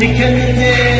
tükendi